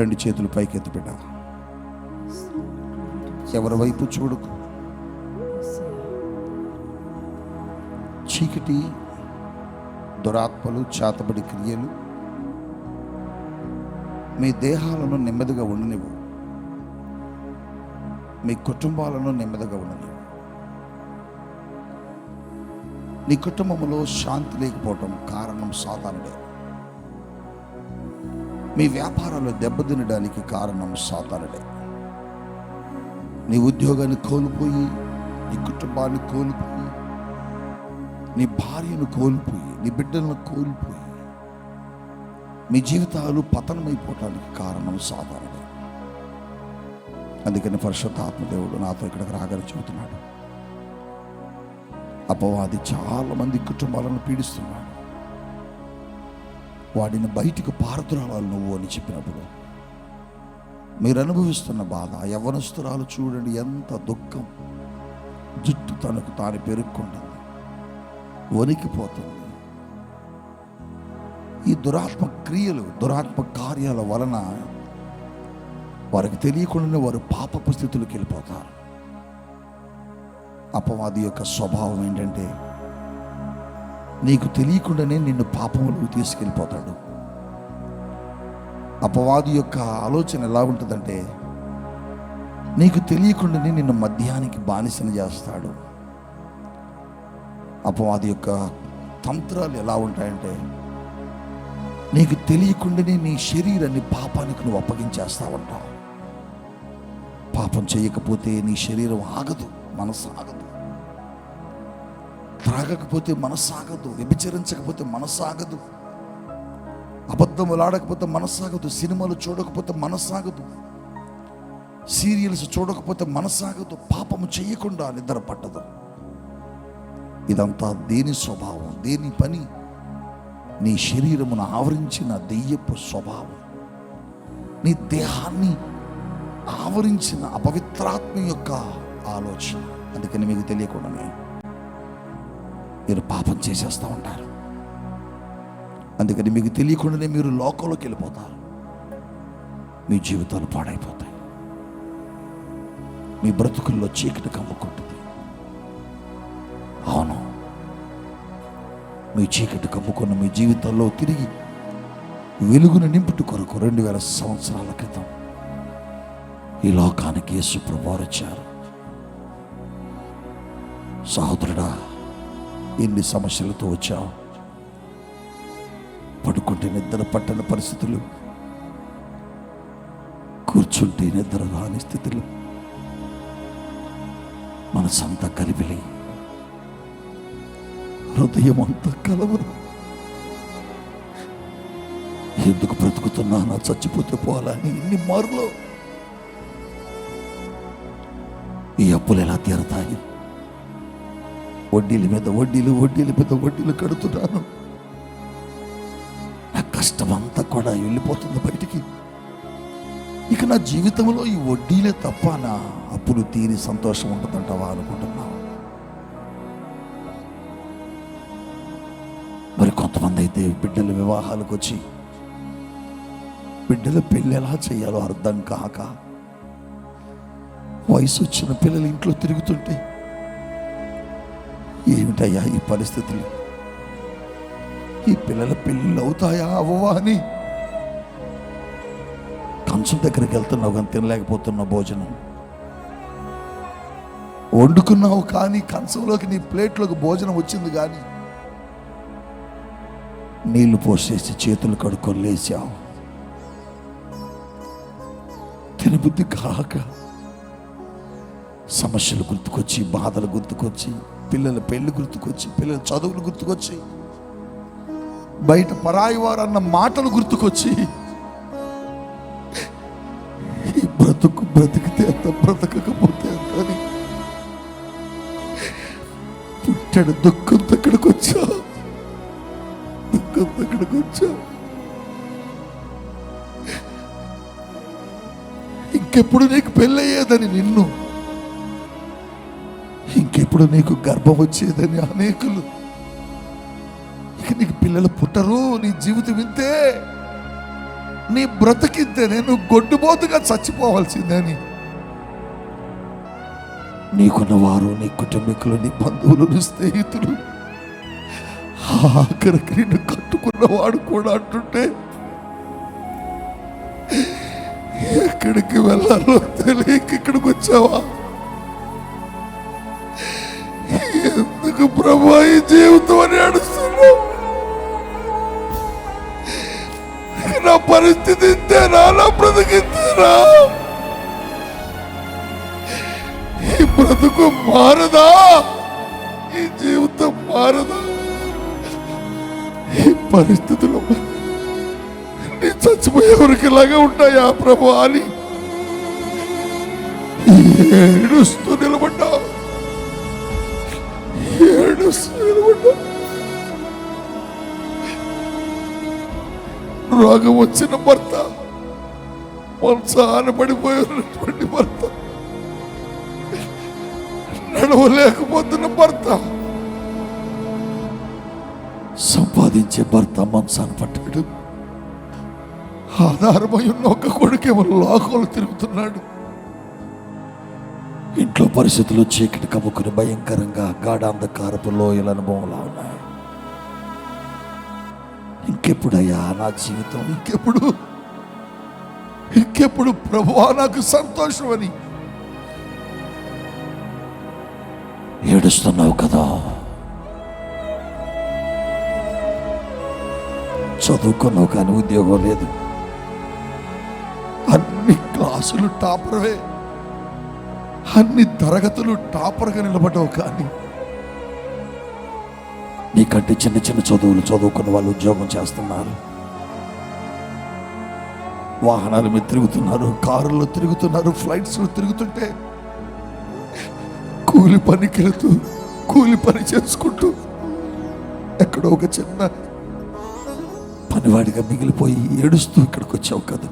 రెండు చేతులు పైకి బిడ్డ ఎవరి వైపు చూడకు. చీకటి దురాత్మలు చేతబడి క్రియలు మీ దేహాలను నెమ్మదిగా ఉండనివ్వు. మీ కుటుంబాలను నెమ్మదిగా ఉండనివ్వు. నీ కుటుంబంలో శాంతి లేకపోవటం కారణం సాధారణమే మీ వ్యాపారాలు దెబ్బతినడానికి కారణం సాతానుడే. నీ ఉద్యోగాన్ని కోల్పోయి నీ కుటుంబాన్ని కోల్పోయి నీ భార్యను కోల్పోయి నీ బిడ్డలను కోల్పోయి మీ జీవితాలు పతనమైపోవటానికి కారణం సాధారణమే అందుకని పరిశుద్ధాత్మదేవుడు నాతో ఇక్కడికి రాగానే చెబుతున్నాడు. అపవాది చాలా మంది కుటుంబాలను పీడిస్తున్నాడు. వాడిని బయటికి పారుతురావాలి నువ్వు అని చెప్పినప్పుడు మీరు అనుభవిస్తున్న బాధ యవనస్తురాలు చూడండి ఎంత దుఃఖం. జుట్టు తనకు తాను పెరుక్కుంటుంది వణికిపోతుంది. ఈ దురాత్మ క్రియలు దురాత్మ కార్యాల వలన వారికి తెలియకుండానే వారు పాపపు స్థితులకు వెళ్ళిపోతారు. అపవాది యొక్క స్వభావం ఏంటంటే నీకు తెలియకుండానే నిన్ను పాపములకు తీసుకెళ్ళిపోతాడు. అపవాది యొక్క ఆలోచన ఎలా ఉంటుందంటే నీకు తెలియకుండానే నిన్ను మద్యానికి బానిసన చేస్తాడు. అపవాది యొక్క తంత్రాలు ఎలా ఉంటాయంటే నీకు తెలియకుండానే నీ శరీరాన్ని పాపానికి నువ్వు అప్పగించేస్తా ఉంటావు. పాపం చేయకపోతే నీ శరీరం ఆగదు మనసు ఆగదు. త్రాగకపోతే మనసాగదు వ్యభిచరించకపోతే మనసాగదు ఆగదు అబద్ధములు ఆడకపోతే మనసాగదు సినిమాలు చూడకపోతే మనసాగదు సీరియల్స్ చూడకపోతే మనసాగదు పాపము చేయకుండా నిద్ర పట్టదు. ఇదంతా దేని స్వభావం దేని పని? నీ శరీరమును ఆవరించిన దెయ్యపు స్వభావం. నీ దేహాన్ని ఆవరించిన అపవిత్రాత్మ యొక్క ఆలోచన. అందుకని మీకు తెలియకుండానే మీరు పాపం చేసేస్తూ ఉంటారు. అందుకని మీకు తెలియకుండానే మీరు లోకంలోకి వెళ్ళిపోతారు. మీ జీవితాలు పాడైపోతాయి. మీ బ్రతుకుల్లో చీకటి కమ్ముకుంటుంది అవును. మీ చీకటి కమ్ముకున్న మీ జీవితంలో తిరిగి వెలుగును నింపుట కొరకు రెండు వేల సంవత్సరాల క్రితం ఈ లోకానికి యేసు ప్రభువారు వచ్చారు. సహోదరుడా ఎన్ని సమస్యలతో వచ్చావు? పడుకుంటే నిద్ర పట్టని పరిస్థితులు కూర్చుంటే నిద్ర రాని స్థితిలో. మనసంతా కలిపిలి హృదయం అంతా కలవరు. ఎందుకు బ్రతుకుతున్నా నా చచ్చిపోతే పోవాలని ఇన్ని మారులో. ఈ అప్పులు ఎలా తీరతాయి? వడ్డీల మీద వడ్డీలు వడ్డీల మీద వడ్డీలు కడుతున్నాను. నా కష్టం అంతా కూడా వెళ్ళిపోతుంది బయటికి. ఇక నా జీవితంలో ఈ వడ్డీలే తప్ప నా అప్పులు తీరి సంతోషం ఉంటుందంటావా అనుకుంటున్నావు మరి కొంతమంది అయితే బిడ్డల వివాహాలకు వచ్చి బిడ్డల పెళ్ళి ఎలా చేయాలో అర్థం కాక వయసు వచ్చిన పిల్లలు ఇంట్లో తిరుగుతుంటే ఏమిటయ్యా ఈ పరిస్థితులు? ఈ పిల్లల పెళ్ళిళ్ళు అవుతాయా అవ్వవా అని? కంచం దగ్గరికి వెళ్తున్నావు కానీ తినలేకపోతున్నావు భోజనం. వండుకున్నావు కానీ కంచంలోకి నీ ప్లేట్లోకి భోజనం వచ్చింది కానీ నీళ్ళు పోసేసి చేతులు కడుక్కొని లేచావు. తినబుద్ధి కాక సమస్యలు గుర్తుకొచ్చి బాధలు గుర్తుకొచ్చి పిల్లల పెళ్ళి గుర్తుకొచ్చి పిల్లల చదువులు గుర్తుకొచ్చి బయట పరాయి వారు అన్న మాటలు గుర్తుకొచ్చి ఈ బ్రతుకు బ్రతికితే అంత బ్రతకకపోతే అంత అని పుట్టాడు దుఃఖం దగ్గరకు వచ్చా. దుఃఖం దగ్గరకు వచ్చా. ఇంకెప్పుడు నీకు పెళ్ళయ్యేదని నిన్ను ఇంకెప్పుడు నీకు గర్భం వచ్చేదని అనేకులు. ఇక నీకు పిల్లలు పుట్టరు నీ జీవితం ఇంతే. నీ బ్రతికింతే నేను గొడ్డుబోతుగా చచ్చిపోవాల్సిందని నీకున్న వారు నీ కుటుంబీకులు నీ బంధువులు నీ స్నేహితులు. ఆఖరికి నిన్ను కట్టుకున్నవాడు కూడా అంటుంటే ఎక్కడికి వెళ్ళాలో తెలియక ఇక్కడికి వచ్చావా? ఎందుకు ప్రభా ఈ జీవితం అని అడుస్తున్నావు నా పరిస్థితి ఇంతేనా నా బ్రతికింతేనా ఈ బ్రతుకు మారదా? ఈ జీవితం మారదా? ఈ పరిస్థితులు నీ చచ్చిపోయేవరికి ఇలాగే ఉంటాయా ప్రభు అని ఏడుస్తూ నిలబడ్డా ఏడుస్తూ రోగం వచ్చిన భర్త మనసాన పడిపోయినటువంటి భర్త నడవలేకపోతున్న భర్త సంపాదించే భర్త మనసాన్ని పట్టాడు ఆధారమై ఉన్న ఒక కొడుకేమో లోకంలో తిరుగుతున్నాడు. ఇంట్లో పరిస్థితులు చీకటి కమ్ముకుని భయంకరంగా గాఢాంధకారపు లోయల అనుభవంలో ఉన్నాయి. ఇంకెప్పుడయ్యా నా జీవితం? ఇంకెప్పుడు? ఇంకెప్పుడు? ప్రభు నాకు సంతోషం అని ఏడుస్తున్నావు కదా? చదువుకున్నావు కానీ ఉద్యోగం లేదు. అన్ని క్లాసులు టాపర్వే. అన్ని తరగతులు టాపర్గా నిలబడ్డావు కానీ నీకంటే చిన్న చిన్న చదువులు చదువుకున్న వాళ్ళు ఉద్యోగం చేస్తున్నారు. వాహనాల మీద తిరుగుతున్నారు కారుల్లో తిరుగుతున్నారు ఫ్లైట్స్లో తిరుగుతుంటే కూలి పనికి వెళుతూ కూలి పని చేసుకుంటూ ఎక్కడో ఒక చిన్న పనివాడిగా మిగిలిపోయి ఏడుస్తూ ఇక్కడికి వచ్చావు కదా.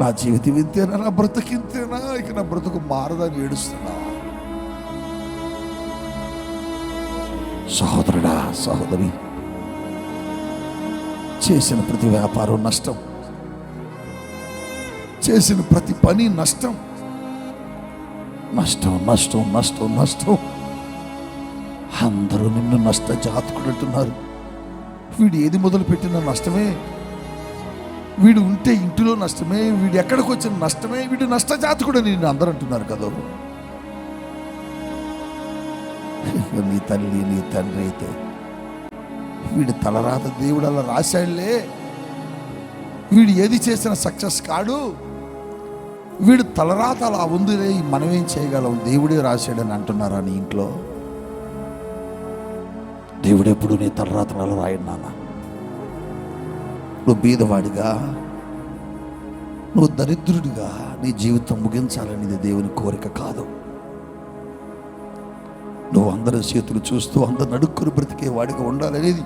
నా జీవితం ఇంతేనా నా బ్రతుకింతేనా? ఇక నా బ్రతుకు మారదని ఏడుస్తున్నా. సహోదరుడా సహోదరి చేసిన ప్రతి వ్యాపారం నష్టం చేసిన ప్రతి పని నష్టం నష్టం నష్టం నష్టం నష్టం. అందరూ నిన్ను నష్ట జాతకుడు అంటున్నారు. వీడు ఏది మొదలు పెట్టిన నష్టమే. వీడు ఉంటే ఇంటిలో నష్టమే వీడు ఎక్కడికి వచ్చిన నష్టమే వీడు నష్టజాతి కూడా నేను అందరూ అంటున్నారు కదా. నీ తల్లి నీ తండ్రి అయితే వీడు తలరాత దేవుడు అలా రాశాడులే వీడు ఏది చేసిన సక్సెస్ కాడు. వీడు తలరాత అలా ఉందిలే మనమేం చేయగలం? దేవుడే రాశాడని అంటున్నారా నీ ఇంట్లో? దేవుడు ఎప్పుడు నీ తలరాత అలా రాయడు నువ్వు బీదవాడిగా నువ్వు దరిద్రుడిగా నీ జీవితం ముగించాలనేది దేవుని కోరిక కాదు. నువ్వు అందరి చేతులు చూస్తూ అందరు నడుక్కుని బ్రతికే వాడిగా ఉండాలనేది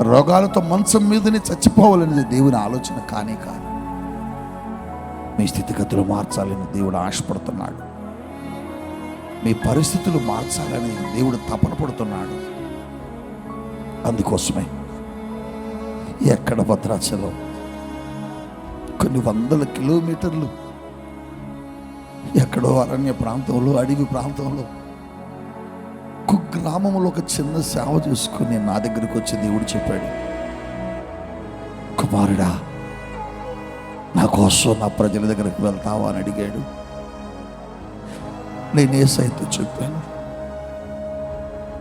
రోగాలతో మంచం మీదనే చచ్చిపోవాలనేది దేవుని ఆలోచన కానే కాదు. మీ స్థితిగతులు మార్చాలని దేవుడు ఆశపడుతున్నాడు. మీ పరిస్థితులు మార్చాలని దేవుడు తపన పడుతున్నాడు. అందుకోసమే ఎక్కడ భద్రాచలం? కొన్ని వందల కిలోమీటర్లు. ఎక్కడో అరణ్య ప్రాంతంలో అడవి ప్రాంతంలో. కుగ్రామంలో గ్రామంలో ఒక చిన్న సేవ చేసుకుని నా దగ్గరికి వచ్చి దేవుడు చెప్పాడు కుమారుడా నా కోసం నా ప్రజల దగ్గరికి వెళ్తావా? అని అడిగాడు. నేను ఏ సైతం చెప్పాను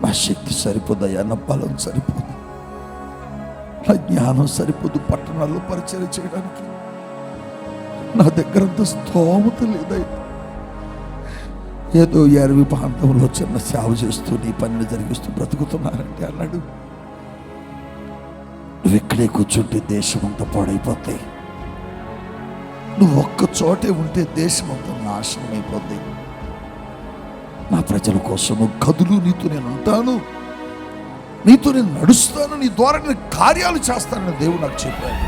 నా శక్తి సరిపోదయ్యా నా బలం సరిపో నా జ్ఞానం సరిపోదు పట్టణాల్లో పరిచయం చేయడానికి. నా దగ్గర అంత స్తోమత లేదైతే ఏదో ఈ అరవి ప్రాంతంలో చిన్న సేవ చేస్తూ నీ పనిని జరిగిస్తూ బ్రతుకుతున్నారంటే అన్నాడు. నువ్వు ఇక్కడే కూర్చుంటే దేశం అంతా పాడైపోతాయి. నువ్వు ఒక్క చోటే ఉంటే దేశం అంతా నాశనం అయిపోద్ది నా ప్రజల కోసము కదులు నీతో నేను ఉంటాను. నీతో నేను నడుస్తాను నీ ద్వారా నేను కార్యాలు చేస్తానని దేవుడు నాకు చెప్పాడు.